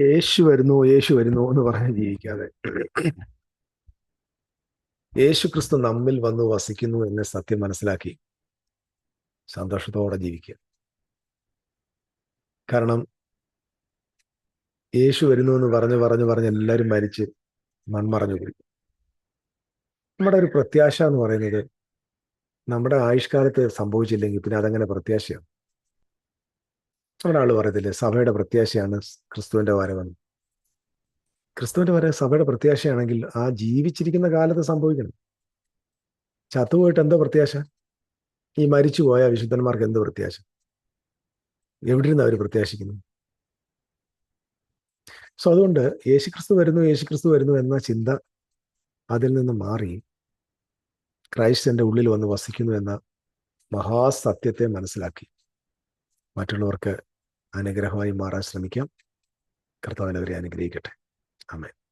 യേശു വരുന്നു യേശു വരുന്നു എന്ന് പറഞ്ഞ് ജീവിക്കാതെ. യേശു ക്രിസ്തു നമ്മിൽ വന്ന് വസിക്കുന്നു എന്ന സത്യം മനസ്സിലാക്കി സന്തോഷത്തോടെ ജീവിക്കുക. കാരണം യേശു വരുന്നു എന്ന് പറഞ്ഞ് പറഞ്ഞ് പറഞ്ഞ് എല്ലാവരും മരിച്ച് മൺമറഞ്ഞു പോയി. നമ്മുടെ ഒരു പ്രത്യാശ എന്ന് പറയുന്നത് നമ്മുടെ ആയുഷ്കാലത്ത് സംഭവിച്ചില്ലെങ്കിൽ പിന്നെ അതങ്ങനെ പ്രത്യാശയാണ് ആൾ പറയത്തില്ലേ? സഭയുടെ പ്രത്യാശയാണ് ക്രിസ്തുവിന്റെ വരവെന്ന്. ക്രിസ്തുവിന്റെ വരവ് സഭയുടെ പ്രത്യാശയാണെങ്കിൽ ആ ജീവിച്ചിരിക്കുന്ന കാലത്ത് സംഭവിക്കണം. ചത്തുപോയിട്ട് എന്തോ പ്രത്യാശ? ഈ മരിച്ചുപോയ വിശുദ്ധന്മാർക്ക് എന്ത് പ്രത്യാശ? എവിടെ നിന്ന് അവർ പ്രത്യാശിക്കുന്നു സോ അതുകൊണ്ട് യേശുക്രിസ്തു വരുന്നു യേശുക്രിസ്തു വരുന്നു എന്ന ചിന്ത അതിൽ നിന്ന് മാറി ക്രൈസ്റ്റ് എന്റെ ഉള്ളിൽ വന്ന് വസിക്കുന്നു എന്ന മഹാസത്യത്തെ മനസ്സിലാക്കി. മറ്റുള്ളവർക്ക് അനുഗ്രഹമായി മാറാൻ ശ്രമിക്കാം. കർത്താവിനവരെ അനുഗ്രഹിക്കട്ടെ. ആമേൻ.